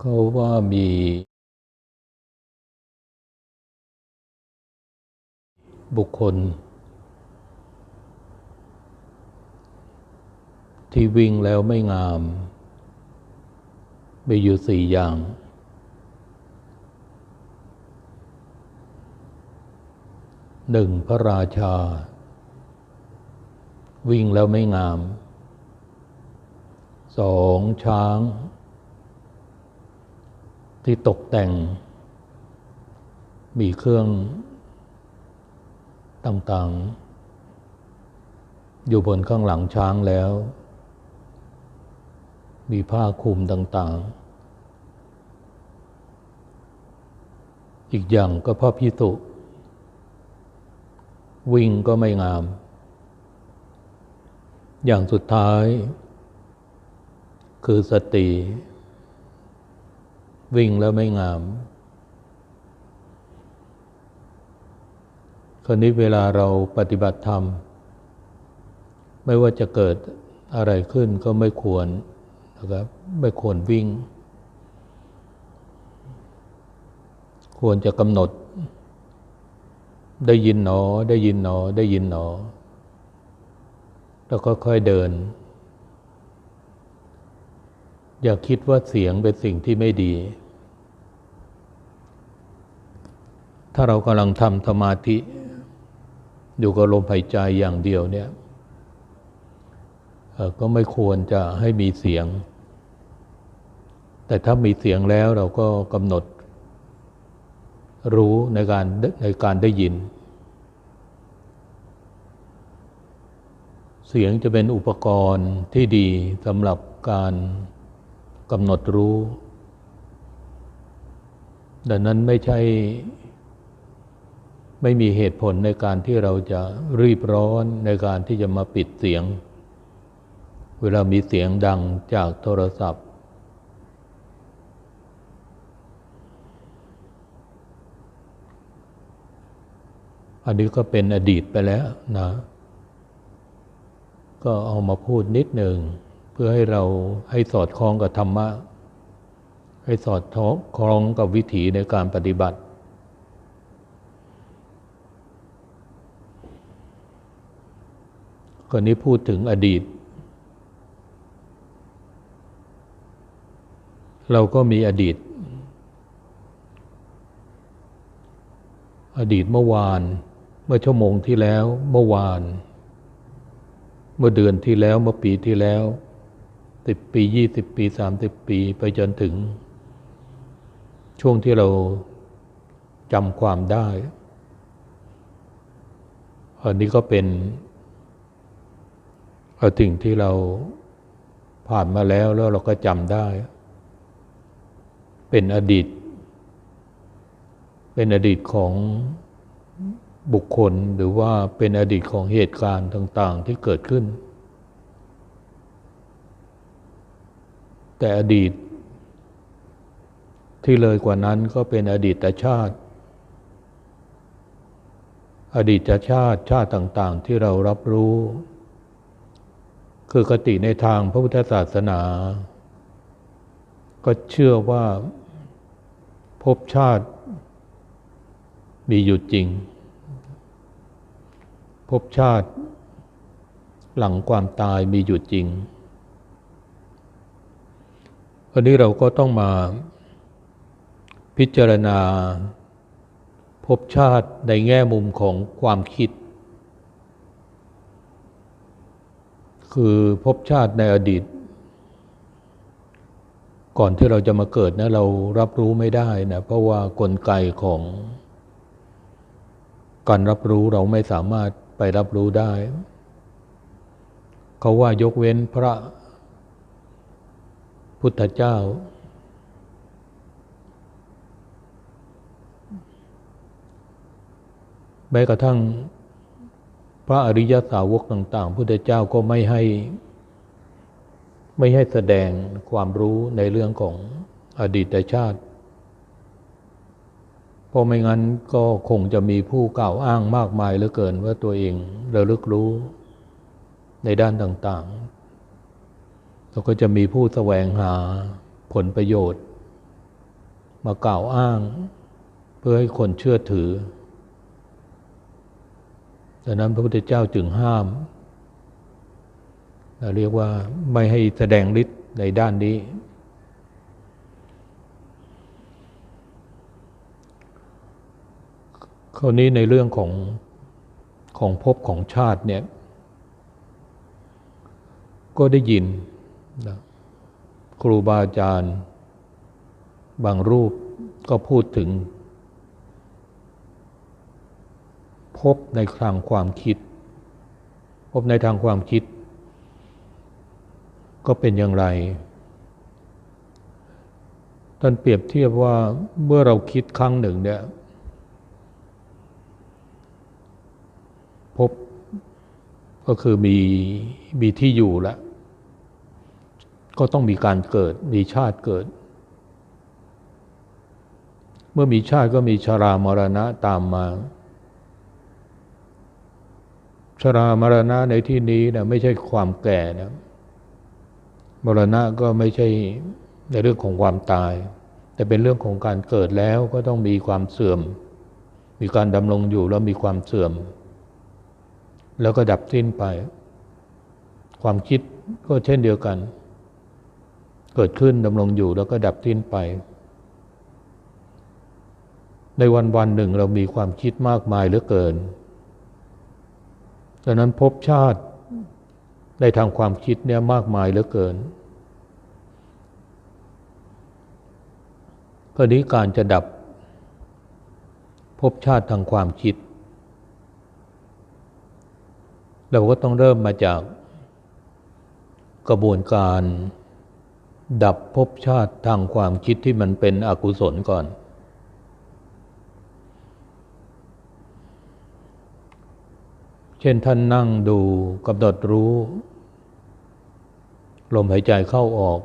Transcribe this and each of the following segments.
เขาว่ามีบุคคล ที่วิ่งแล้วไม่งาม มีอยู่สี่อย่าง หนึ่งพระราชา วิ่งแล้วไม่งามสองช้าง ที่ตกแต่ง มีเครื่องต่างๆ อยู่บนข้างหลังช้างแล้ว มีผ้าคลุมต่างๆ อีกอย่างก็พระพิสุวิ่งก็ไม่งาม อย่างสุดท้าย คือสติ วิ่งแล้วไม่งาม คราวนี้เวลาเราปฏิบัติธรรม ไม่ว่าจะเกิดอะไรขึ้นก็ไม่ควรนะครับไม่ควรวิ่ง ควรจะกำหนด ได้ยินหนอ ได้ยินหนอ ได้ยินหนอ แล้วก็ค่อยเดิน อย่าคิดว่าเสียงเป็นสิ่งที่ไม่ดี ถ้าเรากำลังทำสมาธิอยู่กับลมหายใจอย่างเดียวเนี่ยก็ไม่ควรจะให้มีเสียง แต่ถ้ามีเสียงแล้วเราก็กำหนด รู้ในการในการได้ยิน เสียงจะเป็นอุปกรณ์ที่ดีสำหรับการกำหนดรู้ ดังนั้นไม่ใช่ ไม่มีเหตุผลในการที่เราจะรีบร้อนในการที่จะมาปิดเสียง เวลามีเสียงดังจากโทรศัพท์ อันนี้ก็เป็นอดีตไปแล้วนะ ก็เอามาพูดนิดหนึ่ง เพื่อให้เราให้สอดคล้องกับธรรมะ ให้สอดคล้องกับวิถีในการปฏิบัติ คนนี้พูดถึงอดีต เราก็มีอดีต อดีตเมื่อวาน เมื่อชั่วโมงที่แล้ว เมื่อวาน เมื่อเดือนที่แล้ว เมื่อปีที่แล้วสิบปียี่สิบปีสามสิบปีไปจนถึง ช่วงที่เราจำความได้ อันนี้ก็เป็น เอาสิ่งที่เราผ่านมาแล้วแล้วเราก็จำได้ เป็นอดีต เป็นอดีตของบุคคลหรือว่าเป็นอดีตของเหตุการณ์ต่าง ๆ ที่เกิดขึ้น แต่อดีต ที่เลยกว่านั้นก็เป็นอดีตชาติ อดีตชาติชาติต่าง ๆ ที่เรารับรู้ คือกติในทางพระพุทธศาสนา ก็เชื่อว่าภพชาติมีอยู่จริงภพชาติ หลังความตายมีอยู่จริงวันนี้เราก็ต้องมาพิจารณาภพชาติในแง่มุมของความคิด คือภพชาติในอดีต ก่อนที่เราจะมาเกิดนะเรารับรู้ไม่ได้นะเพราะว่ากลไกของ การรับรู้เราไม่สามารถไปรับรู้ได้ เขาว่ายกเว้นพระพุทธเจ้า แม้กระทั่ง พระอริยสาวกต่างๆ พุทธเจ้าก็ไม่ให้ ไม่ให้แสดงความรู้ในเรื่องของอดีตชาติ เพราะไม่งั้นก็คงจะมีผู้กล่าวอ้างมากมายเหลือเกินว่าตัวเองระลึกรู้ในด้านต่างๆ แล้วก็จะมีผู้แสวงหาผลประโยชน์ มากล่าวอ้าง เพื่อให้คนเชื่อถือ ดังนั้นพระพุทธเจ้าจึงห้ามเราเรียกว่าไม่ให้แสดงฤทธิ์ในด้านนี้ คราวนี้ในเรื่องของของภพของชาติเนี่ย ก็ได้ยินนะครูบาอาจารย์ บางรูปก็พูดถึง พบในทางความคิด พบในทางความคิด ก็เป็นอย่างไรท่านเปรียบเทียบว่าเมื่อเราคิดครั้งหนึ่งเนี่ยพบก็คือมีมีที่อยู่แล้วก็ต้องมีการเกิด มีชาติเกิด เมื่อมีชาติก็มีชรามรณะตามมา ชรามรณะในที่นี้นะไม่ใช่ความแก่นะมรณะก็ไม่ใช่ในเรื่องของความตาย แต่เป็นเรื่องของการเกิดแล้วก็ต้องมีความเสื่อม มีการดำรงอยู่แล้วมีความเสื่อม แล้วก็ดับสิ้นไป ความคิดก็เช่นเดียวกัน เกิดขึ้นดำรงอยู่แล้วก็ดับสิ้นไป ในวันวันหนึ่งเรามีความคิดมากมายเหลือเกิน ดังนั้นพบชาติในทางความคิดเนี่ยมากมายเหลือเกินเพราะนี้การจะดับพบชาติทางความคิด เราก็ต้องเริ่มมาจากกระบวนการดับภพชาติทางความคิดที่มันเป็นอกุศลก่อน ช่นท่านนั่งดูกำหนดรู้ ลมหายใจเข้าออก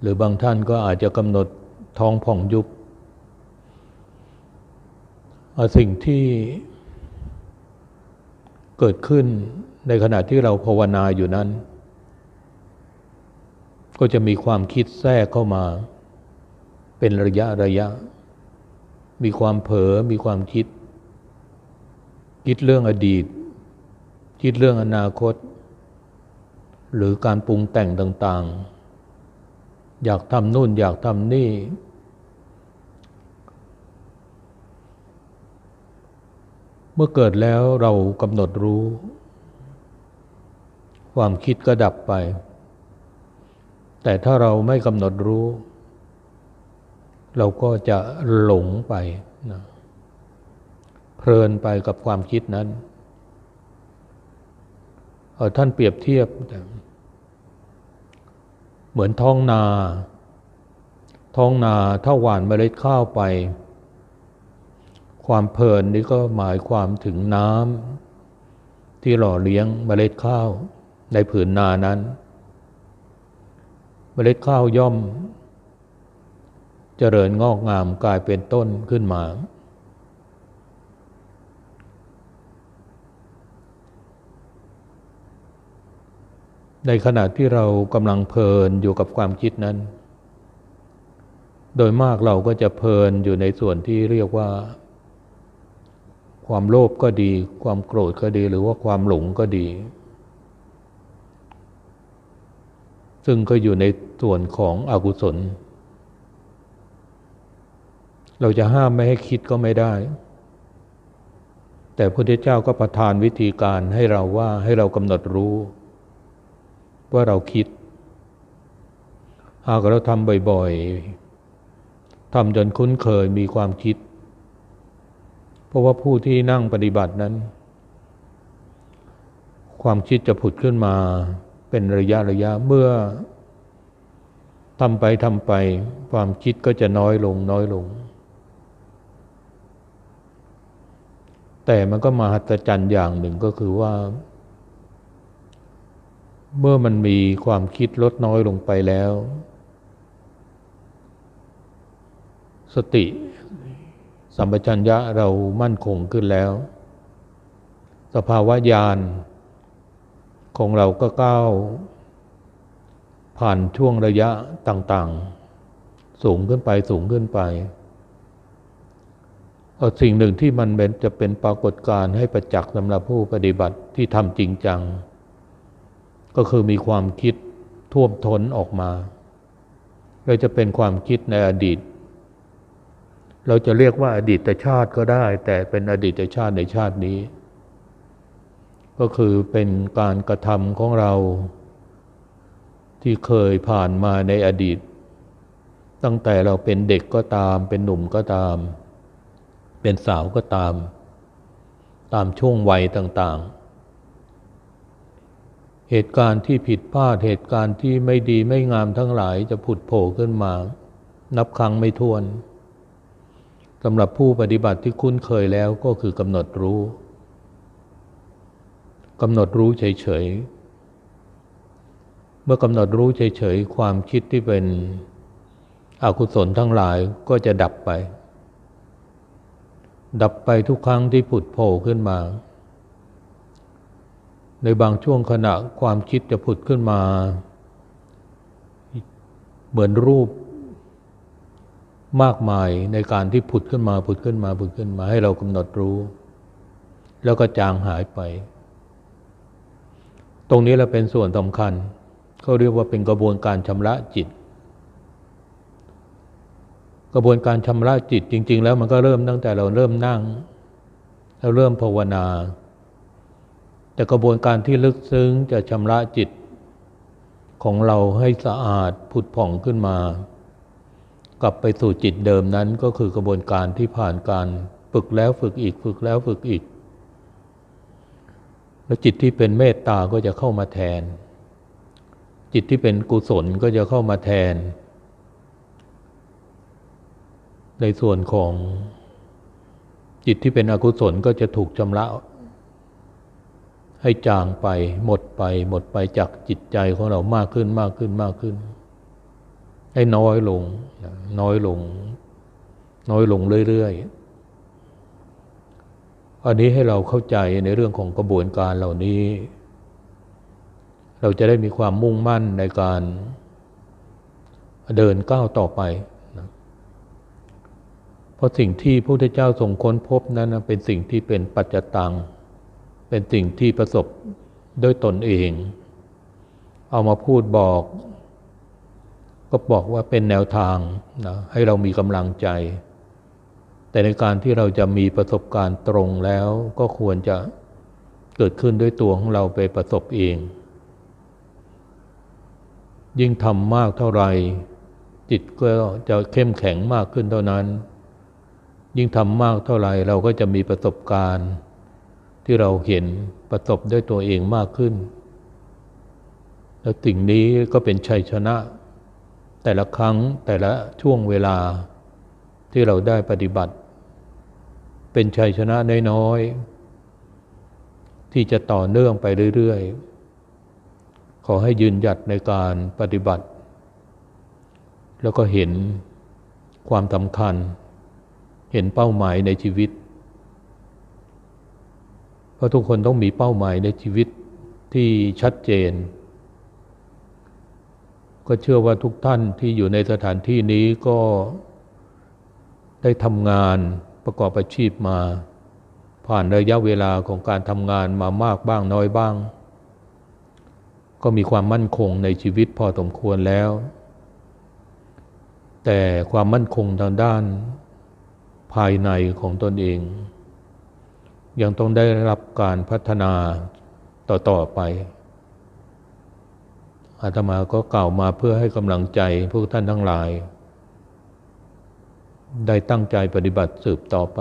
หรือบางท่านก็อาจจะกำหนดท้องผ่องยุบสิ่งที่เกิดขึ้นในขณะที่เราภาวนาอยู่นั้น ก็จะมีความคิดแทรกเข้ามา เป็นระยะระยะ มีความเผลอมีความคิด คิดเรื่องอดีต คิดเรื่องอนาคต หรือการปรุงแต่งต่างๆ อยากทำนู่นอยากทำนี่ เมื่อเกิดแล้วเรากำหนดรู้ ความคิดก็ดับไป แต่ถ้าเราไม่กำหนดรู้ เราก็จะหลงไปนะ เพลินไปกับความคิดนั้น ท่านเปรียบเทียบ เหมือนท้องนา ท้องนาถ้าหว่านเมล็ดข้าวไป ความเพลินนี่ก็หมายความถึงน้ำที่หล่อเลี้ยงเมล็ดข้าวในผืนนานั้น เมล็ดข้าวย่อม เจริญงอกงามกลายเป็นต้นขึ้นมา ในขณะที่เรากำลังเพลินอยู่กับความคิดนั้น โดยมากเราก็จะเพลินอยู่ในส่วนที่เรียกว่า ความโลภก็ดี ความโกรธก็ดี หรือว่าความหลงก็ดี ซึ่งก็อยู่ในส่วนของอกุศล เราจะห้ามไม่ให้คิดก็ไม่ได้ แต่พระพุทธเจ้าก็ประทานวิธีการให้เราว่าให้เรากำหนดรู้ ว่าเราคิด หากเราทำบ่อยๆทำจนคุ้นเคยมีความคิด เพราะว่าผู้ที่นั่งปฏิบัตินั้น ความคิดจะผุดขึ้นมาเป็นระยะระยะเมื่อทำไปทำไปความคิดก็จะน้อยลงน้อยลง แต่มันก็มาหัศจรรย์อย่างหนึ่งก็คือว่า เมื่อมันมีความคิดลดน้อยลงไปแล้ว สติสัมปชัญญะเรามั่นคงขึ้นแล้ว สภาวะญาณของเราก็ก้าวผ่านช่วงระยะต่างๆ สูงขึ้นไปสูงขึ้นไปเอาสิ่งหนึ่งที่มันเป็นจะเป็นปรากฏการณ์ให้ประจักษ์สำหรับผู้ปฏิบัติที่ทำจริงจัง ก็คือมีความคิดท่วมท้นออกมาเราจะเป็นความคิดในอดีต เราจะเรียกว่าอดีตชาติก็ได้ แต่เป็นอดีตชาติในชาตินี้ ก็คือเป็นการกระทำของเรา ที่เคยผ่านมาในอดีต ตั้งแต่เราเป็นเด็กก็ตาม เป็นหนุ่มก็ตาม เป็นสาวก็ตาม ตามช่วงวัยต่างๆ เหตุการณ์ที่ผิดพลาดเหตุการณ์ที่ไม่ดีไม่งามทั้งหลายจะผุดโผล่ขึ้นมา นับครั้งไม่ถ้วนสำหรับผู้ปฏิบัติที่คุ้นเคยแล้วก็คือกำหนดรู้กำหนดรู้เฉยๆ เมื่อกำหนดรู้เฉยๆ ความคิดที่เป็นอกุศลทั้งหลายก็จะดับไป ดับไปทุกครั้งที่ผุดโผล่ขึ้นมา ในบางช่วงขณะความคิดจะผุดขึ้นมา เหมือนรูปมากมายในการที่ผุดขึ้นมาผุดขึ้นมาผุดขึ้นมา ให้เรากำหนดรู้ แล้วก็จางหายไป ตรงนี้เราเป็นส่วนสำคัญเขาเรียกว่าเป็นกระบวนการชำระจิต กระบวนการชำระจิตจริง ๆ แล้วมันก็เริ่มตั้งแต่เราเริ่มนั่งเราเริ่มภาวนา แต่กระบวนการที่ลึกซึ้งจะชำระจิต ของเราให้สะอาดผุดผ่องขึ้นมา กลับไปสู่จิตเดิมนั้นก็คือกระบวนการที่ผ่านการฝึกแล้วฝึกอีกฝึกแล้วฝึกอีก แล้วจิตที่เป็นเมตตาก็จะเข้ามาแทน จิตที่เป็นกุศลก็จะเข้ามาแทน ในส่วนของจิตที่เป็นอกุศลก็จะถูกชำระ ให้จางไป หมดไป หมดไปจากจิตใจของเรามากขึ้นมากขึ้นมากขึ้น ให้น้อยลง น้อยลง น้อยลงเรื่อยๆ อันนี้ให้เราเข้าใจในเรื่องของกระบวนการเหล่านี้ เราจะได้มีความมุ่งมั่นในการเดินก้าวต่อไปนะเพราะสิ่งที่พระพุทธเจ้าทรงค้นพบนั้นเป็นสิ่งที่เป็นปัจจตัง เป็นสิ่งที่ประสบด้วยตนเอง เอามาพูดบอก ก็บอกว่าเป็นแนวทางนะให้เรามีกำลังใจ แต่ในการที่เราจะมีประสบการณ์ตรงแล้วก็ควรจะเกิดขึ้นด้วยตัวของเราไปประสบเอง ยิ่งทำมากเท่าไหร่จิตก็จะเข้มแข็งมากขึ้นเท่านั้น ยิ่งทำมากเท่าไหร่เราก็จะมีประสบการณ์ ที่เราเห็นประสบด้วยตัวเองมากขึ้น แล้วสิ่งนี้ก็เป็นชัยชนะ แต่ละครั้งแต่ละช่วงเวลาที่เราได้ปฏิบัติ เป็นชัยชนะน้อยๆที่จะต่อเนื่องไปเรื่อยๆ ขอให้ยืนหยัดในการปฏิบัติ แล้วก็เห็นความสำคัญ เห็นเป้าหมายในชีวิต ราะทุกคนต้องมีเป้าหมายในชีวิตที่ชัดเจน ก็เชื่อว่าทุกท่านที่อยู่ในสถานที่นี้ก็ได้ทำงานประกอบอาชีพมา ผ่านระยะเวลาของการทำงานมามากบ้างน้อยบ้าง ก็มีความมั่นคงในชีวิตพอสมควรแล้ว แต่ความมั่นคงทางด้านภายในของตนเอง ยังต้องได้รับการพัฒนาต่อ ๆ ไป อาตมาก็กล่าวมาเพื่อให้กำลังใจพวกท่านทั้งหลาย ได้ตั้งใจปฏิบัติสืบต่อไป